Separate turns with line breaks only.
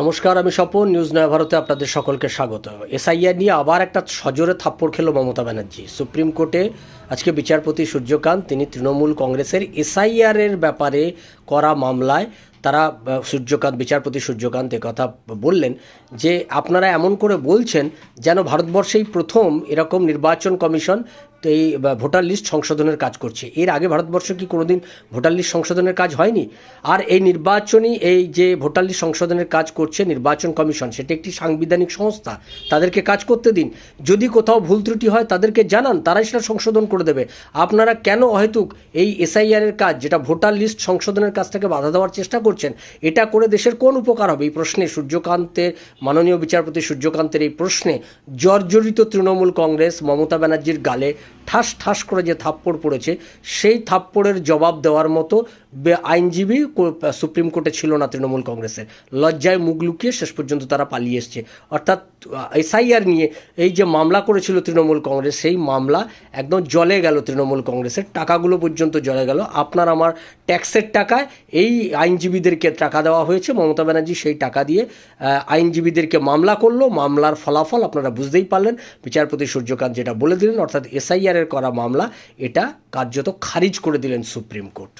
নমস্কার, আমি স্বপন নিউজ নয় ভারতে আপনাদের সকলকে স্বাগত। এসআইআর নিয়ে আবার একটা সজোরে থাপ্পড় খেলো মমতা ব্যানার্জি। সুপ্রিম কোর্টে আজকে বিচারপতি সূর্যকান্ত, তিনি তৃণমূল কংগ্রেসের এসআইআর এর ব্যাপারে করা মামলায় তারা সূর্যকান্ত, বিচারপতি সূর্যকান্ত কথা বললেন যে, আপনারা এমন করে বলছেন যেন ভারতবর্ষেই প্রথম এরকম নির্বাচন কমিশন এই ভোটার লিস্ট সংশোধনের কাজ করছে। এর আগে ভারতবর্ষ কি কোনোদিন ভোটার লিস্ট সংশোধনের কাজ হয়নি? আর এই নির্বাচনী, এই যে ভোটার লিস্ট সংশোধনের কাজ করছে নির্বাচন কমিশন, সেটা একটি সাংবিধানিক সংস্থা, তাদেরকে কাজ করতে দিন। যদি কোথাও ভুল ত্রুটি হয়, তাদেরকে জানান, তারাই সেটা সংশোধন করে দেবে। আপনারা কেন অহেতুক এই এসআইআর এর কাজ, যেটা ভোটার লিস্ট সংশোধনের কাজটাকে বাধা দেওয়ার চেষ্টা করছেন, এটা করে দেশের কোন উপকার হবে? এই প্রশ্নে সূর্যকান্তের, মাননীয় বিচারপতি সূর্যকান্তের এই প্রশ্নে জর্জরিত তৃণমূল কংগ্রেস, মমতা ব্যানার্জির গালে ঠাস ঠাস করে যে থাপ্পড় পড়েছে সেই থাপ্পড়ের জবাব দেওয়ার মতো আইনজীবী সুপ্রিম কোর্টে ছিল না তৃণমূল কংগ্রেসের। লজ্জায় মুখ লুকিয়ে শেষ পর্যন্ত তারা পালিয়ে এসছে। অর্থাৎ এসআইআর নিয়ে এই যে মামলা করেছিল তৃণমূল কংগ্রেস, সেই মামলা একদম জলে গেল তৃণমূল কংগ্রেসের। টাকাগুলো পর্যন্ত জলে গেল। আপনার আমার ট্যাক্সের টাকায় এই আইনজীবীদেরকে টাকা দেওয়া হয়েছে। মমতা ব্যানার্জি সেই টাকা দিয়ে আইনজীবীদেরকে মামলা করল। মামলার ফলাফল আপনারা বুঝতেই পারলেন। বিচারপতি সূর্যকান্ত যেটা বলে দিলেন, অর্থাৎ এসআইআর এর করা মামলা, এটা কার্যত খারিজ করে দিলেন সুপ্রিম কোর্ট।